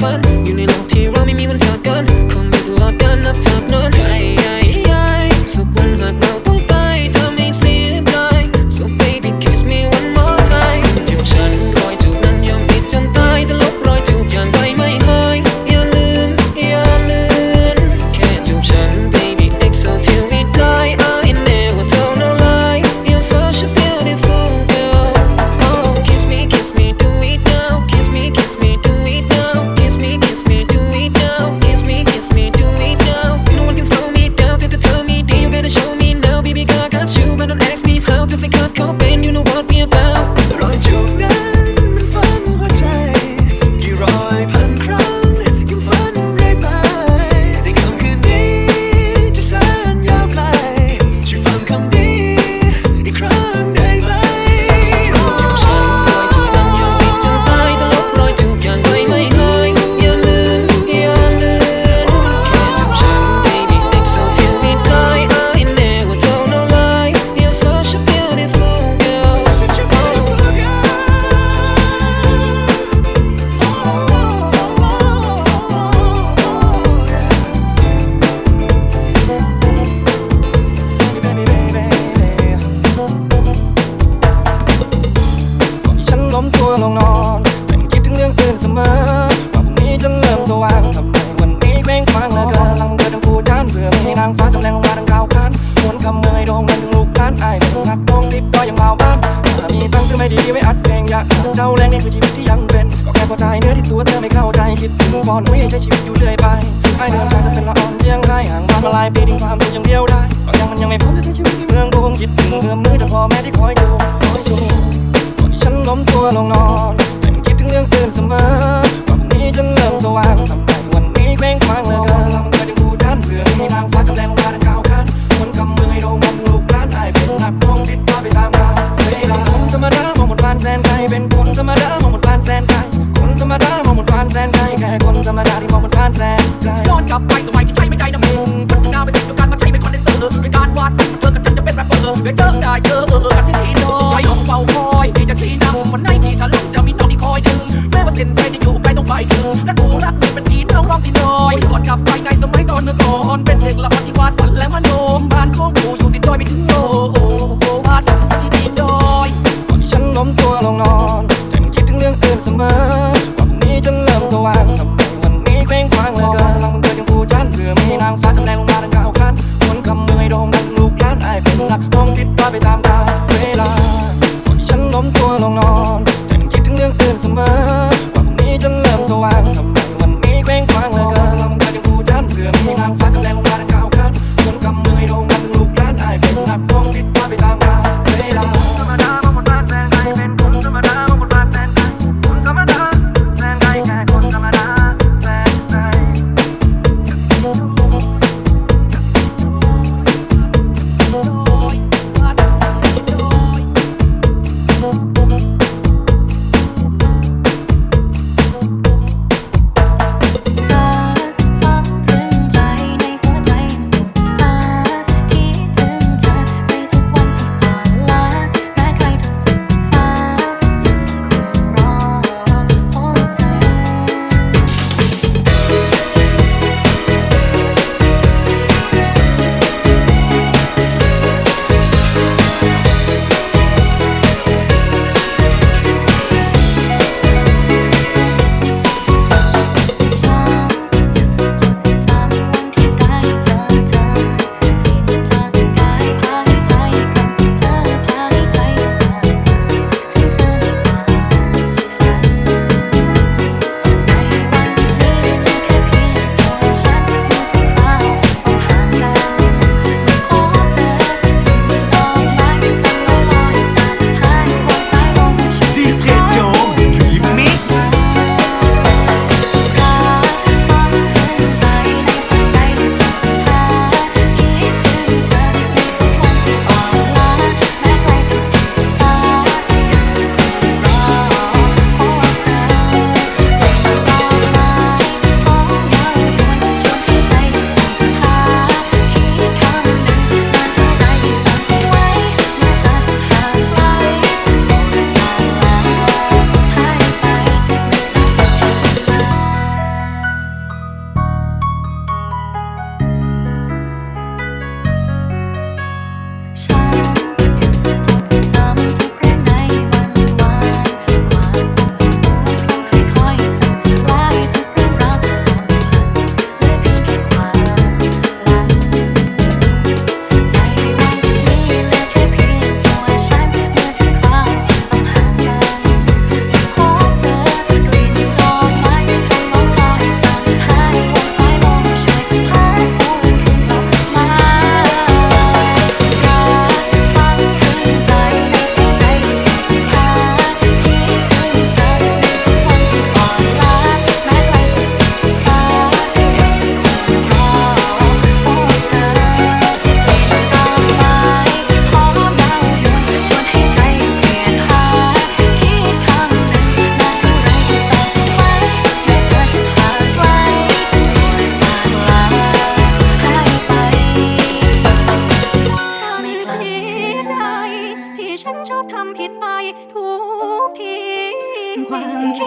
ฝัน อยู่ในโลกที่เราไม่มีวันจากกัน ม่ที่คอยดูคอยดูตอนที่ฉันล้มตัวลงนอนแต่มันคิดถึงเรื่องเกินเสมอวันนี้ฉันเริ่มสว่างทำไมวันนี้แม่งคว้างเหลือเกินลำเกิดยังบูด้านเผื่อที่นางฟ้าจำแรงลงมาดังกาวกันคนกำมือให้โดนมันลูกล้านไอเป็นหนักตรงติดว่าไปตามเราเวลาคนธรรมดามองหมดฟานแสนไกลเป็นคนธรรมดามองหมดฟานแสนไกลคนธรรมดามองหมดฟานแสนไกลแค่คนธรรมดาที่มองหมดฟานแสนไกลย้อนกลับไปสมัย ดับภาในสมัยตอนเธอก่อนเป็นเด็กละพันที่วาดฝันและมโนมบ้านของกูอยู่ติดดอยไปถึง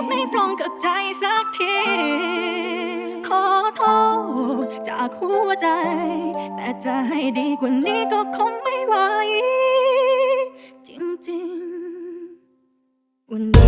ดไม่ตรงกับใจสักที ขอโทษจากหัวใจ แต่จะให้ดีกว่านี้ก็คงไม่ไหว จริงๆวัน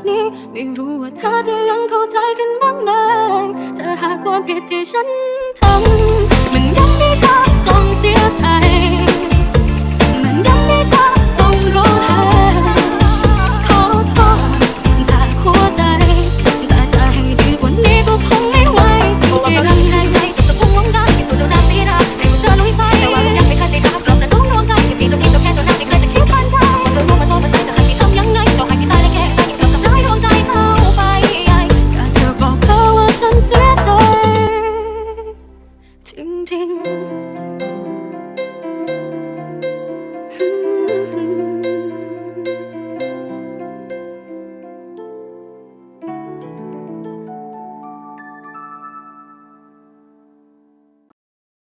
บนี้ ไม่รู้ว่าเธอจะยังเข้าใจกันบ้างไหมเธอหากความผิดที่ฉัน